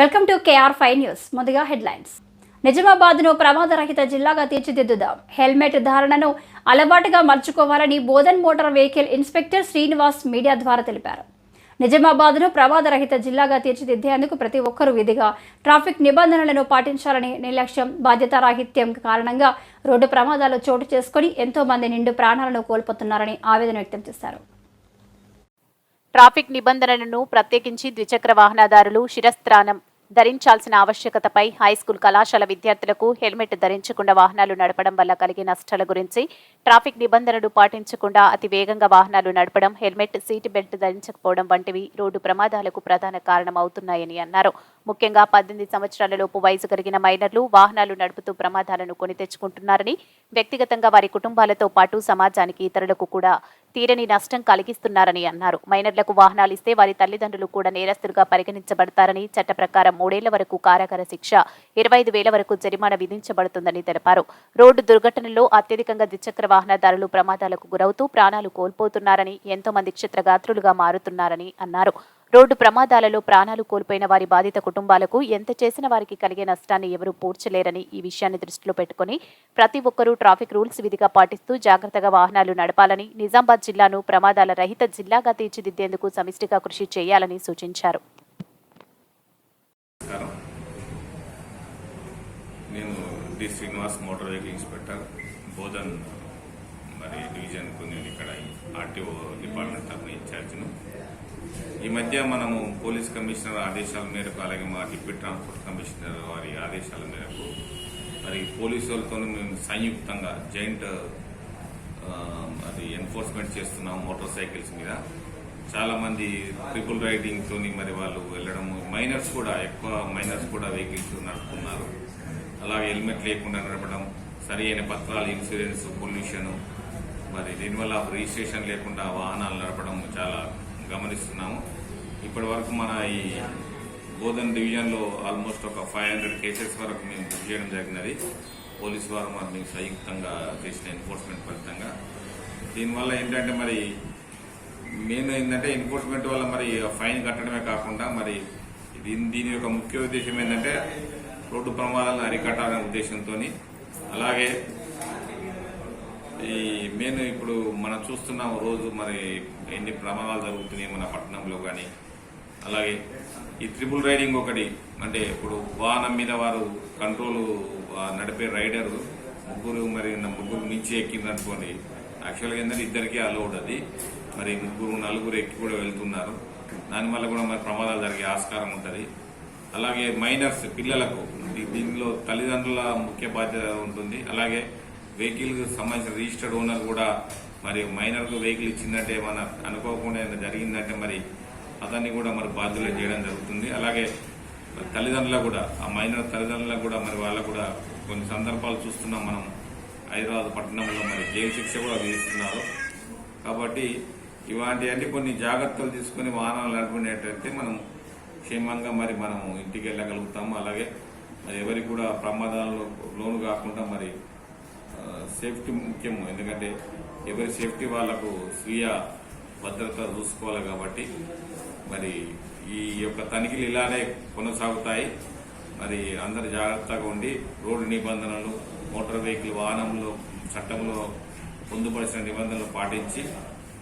Welcome to KR five news. ముందుగా headlines. నిజామాబాద్ను ప్రమాదరహిత జిల్లాగా తీర్చిదిద్దుదాం. హెల్మెట్ ధారణను అలవాటుగా మర్చుకోవాలని Bodhan motor vehicle inspector Srinivas media ద్వారా తెలిపారు. నిజామాబాద్ను ప్రమాదరహిత జిల్లాగా తీర్చిదిద్దేందుకు ప్రతి ఒక్కరూ విధిగా ట్రాఫిక్ నిబంధనలను పాటించాలని నిర్లక్ష్యం బాధ్యతారాహిత్యం కారణంగా రోడ్డు ప్రమాదాలు చోటు చేసుకుని ఎంతోమంది నిండు ప్రాణాలను కోల్పోతున్నారని ఆవేదన వ్యక్తం చేశారు. ట్రాఫిక్ నిబంధనలను ప్రత్యేకించి ద్విచక్ర వాహనదారులు శిరస్త్రానం ధరించాల్సిన ఆవశ్యకతపై హైస్కూల్ కళాశాల విద్యార్థులకు హెల్మెట్ ధరించకుండా వాహనాలు నడపడం వల్ల కలిగే నష్టాల గురించి ట్రాఫిక్ నిబంధనలు పాటించకుండా అతి వేగంగా వాహనాలు నడపడం హెల్మెట్ సీట్ బెల్ట్ ధరించకపోవడం వంటివి రోడ్డు ప్రమాదాలకు ప్రధాన కారణమవుతున్నాయని అన్నారు. ముఖ్యంగా పద్దెనిమిది సంవత్సరాలలోపు వయసు కలిగిన మైనర్లు వాహనాలు నడుపుతూ ప్రమాదాలను కొని తెచ్చుకుంటున్నారని వ్యక్తిగతంగా వారి కుటుంబాలతో పాటు సమాజానికి ఇతరులకు కూడా తీరని నష్టం కలిగిస్తున్నారని అన్నారు. మైనర్లకు వాహనాలు ఇస్తే వారి తల్లిదండ్రులు కూడా నేరస్తులుగా పరిగణించబడతారని చట్ట ప్రకారం మూడేళ్ళ వరకు కారాగార శిక్ష ఇరవై ఐదు వేల వరకు జరిమానా విధించబడుతుందని తెలిపారు. రోడ్డు దుర్ఘటనల్లో అత్యధికంగా ద్విచక్ర వాహనదారులు ప్రమాదాలకు గురవుతూ ప్రాణాలు కోల్పోతున్నారని ఎంతో మంది క్షిత్రగాత్రులుగా మారుతున్నారని అన్నారు. రోడ్డు ప్రమాదాలలో ప్రాణాలు కోల్పోయిన వారి బాధిత కుటుంబాలకు ఎంత చేసిన వారికి కలిగే నష్టాన్ని ఎవరూ పూడ్చలేరని ఈ విషయాన్ని దృష్టిలో పెట్టుకుని ప్రతి ఒక్కరూ ట్రాఫిక్ రూల్స్ విధిగా పాటిస్తూ జాగ్రత్తగా వాహనాలు నడపాలని నిజామాబాద్ జిల్లాను ప్రమాదాల రహిత జిల్లాగా తీర్చిదిద్దేందుకు సమిష్టిగా కృషి చేయాలని సూచించారు. నేను D Srinivas motor vehicle inspector. Bodhan మరి డివిజన్కు నేను ఇక్కడ ఆర్టీఓ డిపార్ట్మెంట్ తరఫున ఇన్ఛార్జ్ను. ఈ మధ్య మనము పోలీస్ కమిషనర్ ఆదేశాల మేరకు అలాగే మా డిప్యూటీ ట్రాన్స్పోర్ట్ కమిషనర్ వారి ఆదేశాల మేరకు మరి పోలీసు వాళ్ళతో మేము సంయుక్తంగా జాయింట్ అది ఎన్ఫోర్స్మెంట్ చేస్తున్నాం మోటార్ సైకిల్స్ మీద. చాలా మంది ట్రిపుల్ రైడింగ్తో మరి వాళ్ళు వెళ్ళడం మైనర్స్ కూడా ఎక్కువ మైనర్స్ కూడా వెహికల్స్ నడుపుతున్నారు. అలాగే హెల్మెట్ లేకుండా నడపడం సరి అయిన పత్రాలు ఇన్సూరెన్స్ పొల్యూషన్ మరి దీనివల్ల రిజిస్ట్రేషన్ లేకుండా వాహనాలు నడపడం చాలా గమనిస్తున్నాము. ఇప్పటి వరకు మన ఈ బోధన్ డివిజన్లో ఆల్మోస్ట్ ఒక ఫైవ్ హండ్రెడ్ కేసెస్ వరకు మేము బుక్ చేయడం జరిగినది. పోలీసు వారు మరి మేము సంయుక్తంగా చేసిన ఎన్ఫోర్స్మెంట్ ఫలితంగా. దీనివల్ల ఏంటంటే మరి మెయిన్ ఏంటంటే ఎన్ఫోర్స్మెంట్ వల్ల మరి ఫైన్ కట్టడమే కాకుండా మరి దీని దీని యొక్క ముఖ్య ఉద్దేశం ఏంటంటే రోడ్డు ప్రమాదాలను అరికట్టాలనే ఉద్దేశంతో అలాగే ఈ మెయిన్ ఇప్పుడు మనం చూస్తున్నాం రోజు మరి ఎన్ని ప్రమాదాలు జరుగుతున్నాయి మన పట్టణంలో కానీ అలాగే ఈ త్రిపుల్ రైడింగ్ ఒకటి అంటే ఇప్పుడు వాహనం మీద వారు కంట్రోల్ నడిపే రైడర్ ముగ్గురు మరి నా ముగ్గురు మించి ఎక్కింది అనుకోండి యాక్చువల్గా ఏంటంటే ఇద్దరికీ అలౌడ్ అది. మరి ముగ్గురు నలుగురు ఎక్కి కూడా వెళ్తున్నారు. దానివల్ల కూడా మరి ప్రమాదాలు జరిగే ఆస్కారం ఉంటుంది. అలాగే మైనర్స్ పిల్లలకు దీనిలో తల్లిదండ్రుల ముఖ్య బాధ్యత ఉంటుంది. అలాగే వెహికల్ సంబంధించిన రిజిస్టర్డ్ ఓనర్ కూడా మరి మైనర్కు వెహికల్ ఇచ్చిందంటే మన అనుకోకుండా జరిగిందంటే మరి అతన్ని కూడా మరి బాధ్యులు చేయడం జరుగుతుంది. అలాగే తల్లిదండ్రులకు కూడా ఆ మైనర్ తల్లిదండ్రులకు కూడా మరి వాళ్ళకు కూడా కొన్ని సందర్భాలు చూస్తున్నాం మనం. హైదరాబాద్ పట్టణంలో మరి జైలు శిక్ష కూడా విధిస్తున్నారు. కాబట్టి ఇలాంటివన్నీ కొన్ని జాగ్రత్తలు తీసుకుని వాహనాలు నడుపుకునేటైతే మనం క్షేమంగా మరి మనం ఇంటికి వెళ్ళగలుగుతాము. అలాగే మరి ఎవరికి కూడా ప్రమాదాలు లోను కాకుండా మరి సేఫ్టీ ముఖ్యం ఎందుకంటే ఎవరి సేఫ్టీ వాళ్ళకు స్వీయ భద్రత చూసుకోవాలి కాబట్టి మరి ఈ యొక్క తనిఖీలు ఇలానే కొనసాగుతాయి. మరి అందరు జాగ్రత్తగా ఉండి రోడ్డు నిబంధనలు మోటార్ వెహికల్ వాహనంలో చట్టంలో పొందుపరిచిన నిబంధనలు పాటించి